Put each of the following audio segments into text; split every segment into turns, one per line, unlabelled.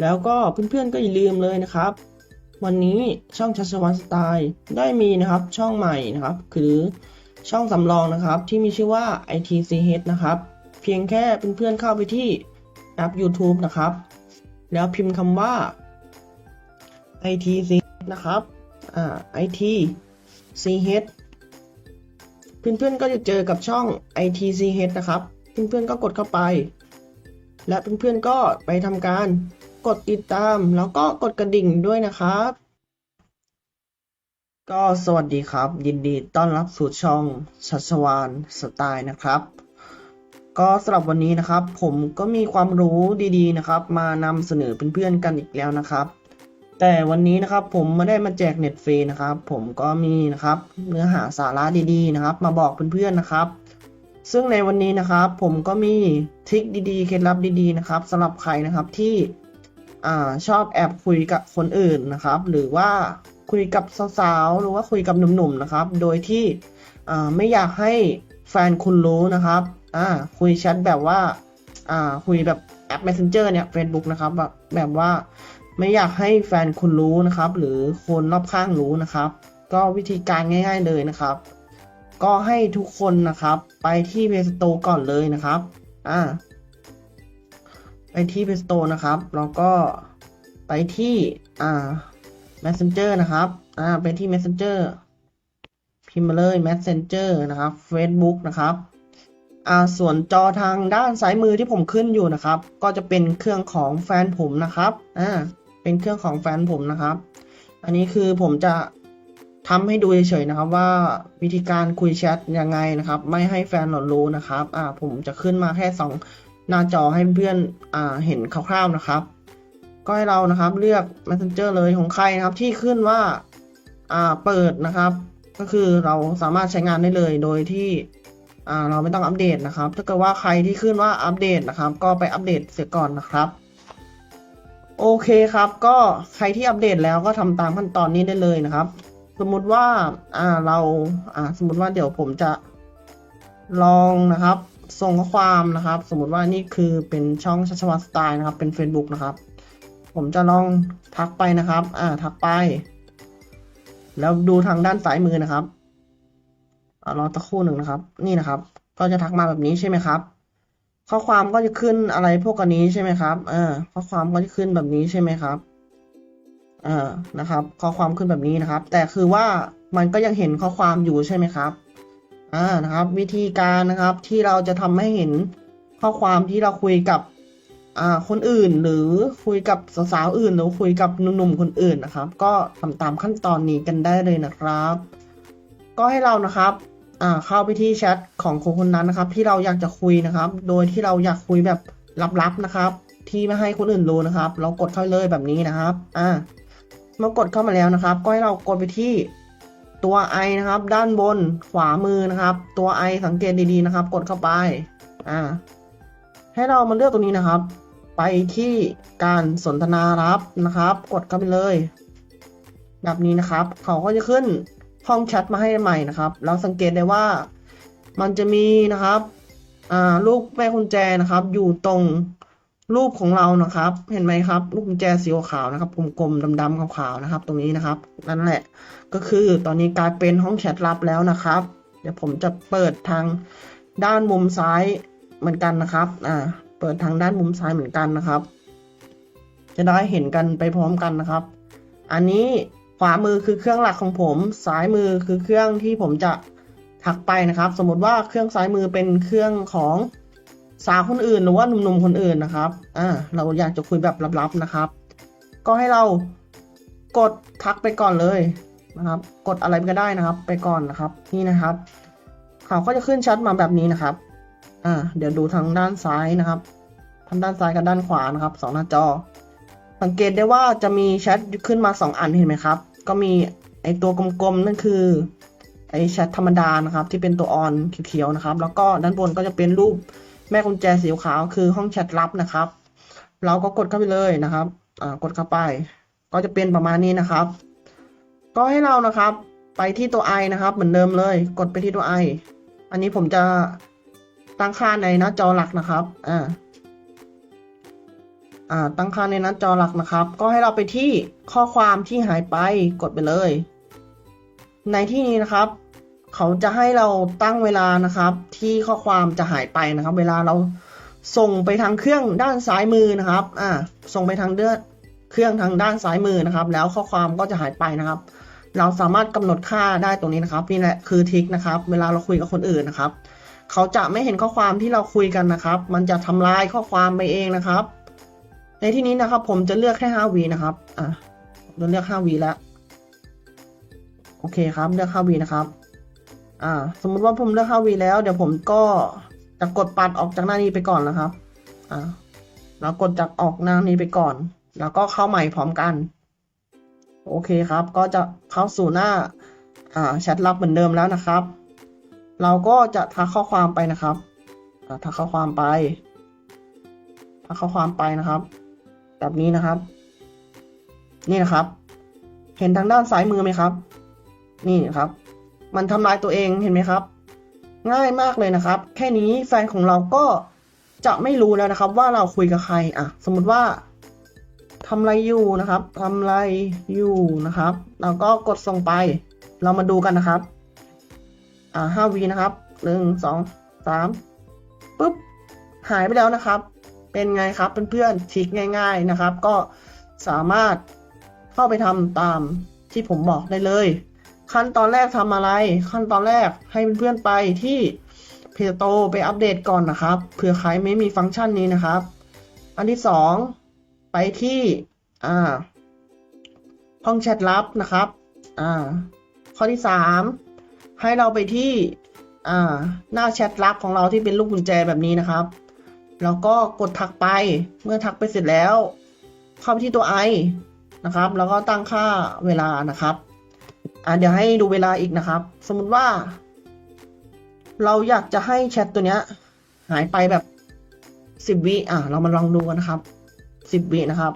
แล้วก็เพื่อนๆก็อย่าลืมเลยนะครับ วันนี้ช่องชัชวันสไตล์ได้มีนะครับช่องใหม่นะครับ คือช่องสำรองนะครับ ที่มีชื่อว่า ITCH นะครับ เพียงแค่เพื่อนๆเข้าไปที่แอป YouTube นะครับ แล้วพิมพ์คำว่า ITCH นะครับ อ่า ITCH เพื่อนๆก็จะเจอกับช่อง ITCH นะครับ เพื่อนๆก็กดเข้าไป และเพื่อนๆก็ไปทำการ กดติดตาม แล้วก็กดกระดิ่งด้วยนะครับ ก็สวัสดีครับ ยินดีต้อนรับสู่ช่องชัชวานสไตล์นะครับ ก็สำหรับวันนี้นะครับ ผมก็มีความรู้ดีๆนะครับ มานำเสนอเพื่อนๆกันอีกแล้วนะครับ แต่วันนี้นะครับผมไม่ได้มาแจกเน็ตฟรีนะครับ ผมก็มีนะครับ เนื้อหาสาระดีๆนะครับ มาบอกเพื่อนๆนะครับซึ่งในวันนี้นะครับผมก็มีทริคดีๆ เคล็ดลับดีๆนะครับสำหรับใครนะครับที่ อ่าชอบแอบคุยกับคนอื่นนะครับ หรือว่าคุยกับสาวๆหรือว่าคุยกับหนุ่มๆนะครับ โดยที่อ่าไม่อยากให้แฟนคุณรู้นะครับอ่าคุยแชทแบบว่าอ่าคุยแบบแอป Messenger เนี่ย Facebook นะครับแบบแบบว่าไม่อยากให้แฟนคุณรู้นะครับ หรือคนรอบข้างรู้นะครับ ก็วิธีการง่าย ๆเลยนะครับ ก็ให้ทุกคนนะครับ ไปที่ Play Store ก่อนเลยนะครับ อ่า ไปที่ Play Store นะครับ แล้วก็ไปที่อ่า Messenger นะครับ อ่า ไปที่ Messenger พิมพ์มาเลย Messenger นะครับ Facebook นะครับอ่าส่วนจอทางด้านซ้ายมือที่ผมขึ้นอยู่นะครับ ก็จะเป็นเครื่องของแฟนผมนะครับ อ่า เป็นเครื่องของแฟนผมนะครับ อันนี้คือผมจะทำให้ดูเฉยๆนะครับว่าวิธีการคุยแชทยังไงนะครับ ไม่ให้แฟนหลอนรู้นะครับ อ่า ผมจะขึ้นมาแค่สอง หน้าจอให้เพื่อนอ่าเห็นคร่าวๆนะครับ ก็ให้เรานะครับเลือก Messenger เลยของใครนะครับที่ขึ้นว่าอ่าเปิดนะครับ ก็คือเราสามารถใช้งานได้เลยโดยที่อ่าเราไม่ต้องอัปเดตนะครับ ถ้าเกิดว่าใครที่ขึ้นว่าอัปเดตนะครับ ก็ไปอัปเดตเสียก่อนนะครับโอเคครับ ก็ใครที่อัปเดตแล้วก็ทำตามขั้นตอนนี้ได้เลยนะครับ สมมุติว่าอ่าเราอ่าสมมุติว่าเดี๋ยวผมจะลองนะครับ ส่งข้อความนะครับ สมมติว่านี่คือเป็นช่องชัชวัตสไตล์นะครับ เป็น Facebook นะครับ ผมจะลองทักไปนะครับ อ่า ทักไป แล้วดูทางด้านซ้ายมือนะครับอรอตะครู่หนึ่งนะครับ นี่นะครับ ก็จะทักมาแบบนี้ใช่ไหมครับ ข้อความก็จะขึ้นอะไรพวกนนี้ใช่ไหมครับเออข้อความก็จะขึ้นแบบนี้ใช่ไหมครับเออนะครับ ข้อความขึ้นแบบนี้นะครับ แต่คือว่ามันก็ยังเห็นข้อความอยู่ใช่ไหมครับ อ่านะครับ วิธีการนะครับที่เราจะทำให้เห็นข้อความที่เราคุยกับอ่าคนอื่นหรือคุยกับสาวๆอื่น หรือคุยกับหนุ่มๆคนอื่นนะครับ ก็ทำตามขั้นตอนนี้กันได้เลยนะครับ ก็ให้เรานะครับอ่าเข้าไปที่แชทของคนคนนั้นนะครับ ที่เราอยากจะคุยนะครับ โดยที่เราอยากคุยแบบลับๆนะครับ ที่ไม่ให้คนอื่นรู้นะครับ เรากดเข้าเลยแบบนี้นะครับ อ่าเมื่อกดเข้ามาแล้วนะครับ ก็ให้เรากดไปที่ ตัว i นะครับ ด้านบนขวามือนะครับ ตัว i สังเกตดีๆนะครับ กดเข้าไปอ่าให้เรามาเลือกตรงนี้นะครับ ไปที่การสนทนารับนะครับ กดเข้าไปเลย แบบนี้นะครับ เขาก็จะขึ้นห้องแชทมาให้ใหม่นะครับ เราสังเกตได้ว่ามันจะมีนะครับ อ่ารูปแม่กุญแจนะครับ อยู่ตรง รูปของเรานะครับ เห็นไหมครับรูปกุญแจสีขาวนะครับกลมๆดำๆขาวๆนะครับ ตรงนี้นะครับนั่นแหละ ก็คือตอนนี้กลายเป็นห้องแชทลับแล้วนะครับ เดี๋ยวผมจะเปิดทางด้านมุมซ้ายเหมือนกันนะครับ อ่า เปิดทางด้านมุมซ้ายเหมือนกันนะครับ จะได้เห็นกันไปพร้อมกันนะครับ อันนี้ขวามือคือเครื่องหลักของผม ซ้ายมือคือเครื่องที่ผมจะทักไปนะครับ สมมติว่าเครื่องซ้ายมือเป็นเครื่องของ สาวคนอื่นหรือว่าหนุ่มๆคนอื่นนะครับ อ่า เราอยากจะคุยแบบลับๆนะครับ ก็ให้เรากดทักไปก่อนเลยนะครับ กดอะไรก็ได้นะครับ ไปก่อนนะครับ นี่นะครับเขาก็จะขึ้นแชัดมาแบบนี้นะครับ อ่า เดี๋ยวดูทางด้านซ้ายนะครับทางด้านซ้ายกับด้านขวานะครับสองหน้าจอ สังเกตได้ว่าจะมีแชทขึ้นมาสองอันเห็นไหมครับ ก็มีไอตัวกลมๆนั่นคือไอแชทธรรมดานะครับ ที่เป็นตัวออนเขียวๆนะครับ แล้วก็ด้านบนก็จะเป็นรูป แม่กุญแจสีขาวคือห้องแชทลับนะครับ เราก็กดเข้าไปเลยนะครับอ่ากดเข้าไป ก็จะเป็นประมาณนี้นะครับ ก็ให้เรานะครับไปที่ตัว i นะครับ เหมือนเดิมเลย กดไปที่ตัว i อันนี้ผมจะตั้งค่าในหน้าจอหลักนะครับอ่าอ่าตั้งค่าในหน้าจอหลักนะครับ ก็ให้เราไปที่ข้อความที่หายไปกดไปเลย ในที่นี้นะครับ เขาจะให้เราตั้งเวลานะครับ ที่ข้อความจะหายไปนะครับ เวลาเราส่งไปทางเครื่องด้านซ้ายมือนะครับอ่าส่งไปทางเดือเครื่องทางด้านซ้ายมือนะครับ แล้วข้อความก็จะหายไปนะครับ เราสามารถกำหนดค่าได้ตรงนี้นะครับนี่แหละคือทริคนะครับ เวลาเราคุยกับคนอื่นนะครับ เขาจะไม่เห็นข้อความที่เราคุยกันนะครับ มันจะทำลายข้อความไปเองนะครับ ในที่นี้นะครับ ผมจะเลือกแค่5วีนะครับอะผมจะเลือก5วีแล้วโอเคครับเลือก5วีนะครับ อ่า สมมุติว่าผมเลือก5วีแล้ว เดี๋ยวผมก็จะกดปัดออกจากหน้านี้ไปก่อนนะครับ อ่าแล้วกดจากออกหน้านี้ไปก่อน แล้วก็เข้าใหม่พร้อมกัน โอเคครับ ก็จะเข้าสู่หน้า อ่าแชทลับเหมือนเดิมแล้วนะครับ เราก็จะทักข้อความไปนะครับทักข้อความไปทักข้อความไปนะครับ แบบนี้นะครับ นี่นะครับ เห็นทางด้านซ้ายมือไหมครับ นี่ครับ มันทำลายตัวเองเห็นไหมครับ ง่ายมากเลยนะครับ แค่นี้แฟนของเราก็จะไม่รู้แล้วนะครับ ว่าเราคุยกับใครอะ สมมติว่าทำอะไรอยู่นะครับทำอะไรอยู่นะครับเราก็กดส่งไป เรามาดูกันนะครับ อ่าห้าวีนะครับหนึ่งสองสามปุ๊บหายไปแล้วนะครับ เป็นไงครับเพื่อนๆทิกง่าย ๆนะครับ ก็สามารถเข้าไปทำตามที่ผมบอกได้เลย ขั้นตอนแรกทำอะไร ขั้นตอนแรกให้เพื่อนๆไปที่เพจโตไปอัปเดตก่อนนะครับเผื่อใครไม่มีฟังก์ชันนี้นะครับ อันที่สองไปที่อ่าห้องแชทลับนะครับอ่าข้อที่สามให้เราไปที่อ่าหน้าแชทลับของเราที่เป็นลูกกุญแจแบบนี้นะครับแล้วก็กดทักไปเมื่อทักไปเสร็จแล้ว เข้าไปที่ตัว i นะครับ แล้วก็ตั้งค่าเวลานะครับ อ่าเดี๋ยวให้ดูเวลาอีกนะครับ สมมุติว่า เราอยากจะให้แชทตัวเนี้ย หายไปแบบสิบวิอะ เรามาลองดูกันนะครับสิบวินะครับ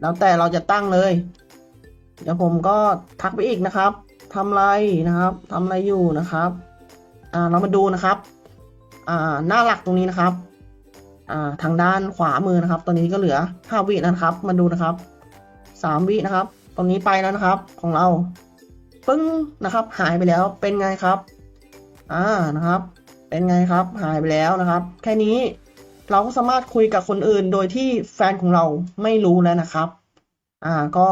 แล้วแต่เราจะตั้งเลย เดี๋ยวผมก็ทักไปอีกนะครับทำอะไรนะครับทำอะไรอยู่นะครับอ่าเรามาดูนะครับอ่าหน้าหลักตรงนี้นะครับอ่าทางด้านขวามือนะครับ ตอนนี้ก็เหลือห้าวินะครับ มาดูนะครับสามวินะครับ ตรงนี้ไปแล้วนะครับ ของเรา ปึ้งนะครับ หายไปแล้วเป็นไงครับ อ่านะครับ เป็นไงครับ หายไปแล้วนะครับ แค่นี้เราก็สามารถคุยกับคนอื่นโดยที่แฟนของเราไม่รู้แล้วนะครับ อ่าก็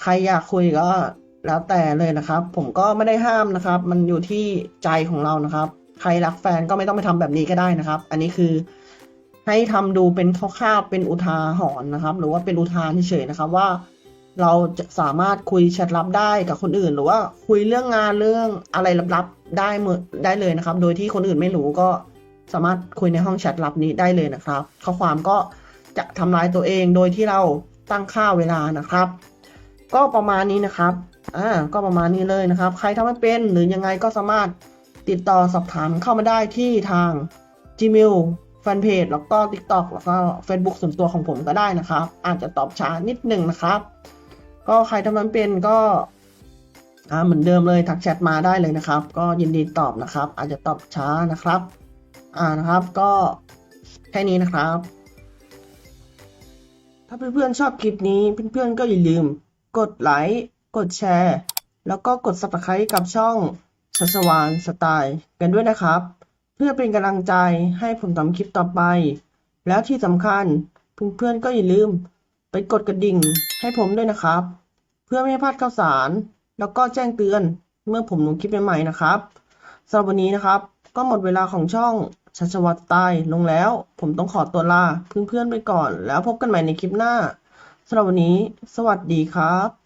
ใครอยากคุยก็แล้วแต่เลยนะครับ ผมก็ไม่ได้ห้ามนะครับ มันอยู่ที่ใจของเรานะครับ ใครรักแฟนก็ไม่ต้องไปทำแบบนี้ก็ได้นะครับ อันนี้คือให้ทำดูเป็นคร่าวๆเป็นอุทาหรณ์นะครับ หรือว่าเป็นอุทานเฉยๆนะครับว่า เราจะสามารถคุยแชทลับได้กับคนอื่น หรือว่าคุยเรื่องงานเรื่องอะไรลับๆได้เมื่อได้เลยนะครับ โดยที่คนอื่นไม่รู้ก็สามารถคุยในห้องแชทลับนี้ได้เลยนะครับ ข้อความก็จะทำลายตัวเองโดยที่เราตั้งค่าเวลานะครับ ก็ประมาณนี้นะครับอ่าก็ประมาณนี้เลยนะครับ ใครทำไม่เป็นหรือยังไงก็สามารถติดต่อสอบถามเข้ามาได้ที่ทาง Gmail แฟนเพจแล้วก็ TikTok แล้วก็ Facebook ส่วนตัวของผมก็ได้นะครับ อาจจะตอบช้านิดหนึ่งนะครับ ก็ใครทำมันเป็นก็อ่าเหมือนเดิมเลยทักแชทมาได้เลยนะครับ ก็ยินดีตอบนะครับ อาจจะตอบช้านะครับ อ่านะครับก็แค่นี้นะครับ ถ้าเพื่อนๆชอบคลิปนี้เพื่อนๆก็อย่าลืม กดไลค์กดแชร์ แล้วก็กด subscribe กับช่องชัชวานสไตล์กันด้วยนะครับ เพื่อเป็นกำลังใจให้ผมทำคลิปต่อไป แล้วที่สำคัญเพื่อนๆก็อย่าลืม ไปกดกระดิ่งให้ผมด้วยนะครับ เพื่อไม่ให้พลาดข่าวสาร แล้วก็แจ้งเตือนเมื่อผมลงคลิปใหม่ๆนะครับสำหรับวันนี้นะครับ ก็หมดเวลาของช่องชัชวัตตายลงแล้ว ผมต้องขอตัวลาเพื่อนๆไปก่อน แล้วพบกันใหม่ในคลิปหน้าสำหรับวันนี้ สวัสดีครับ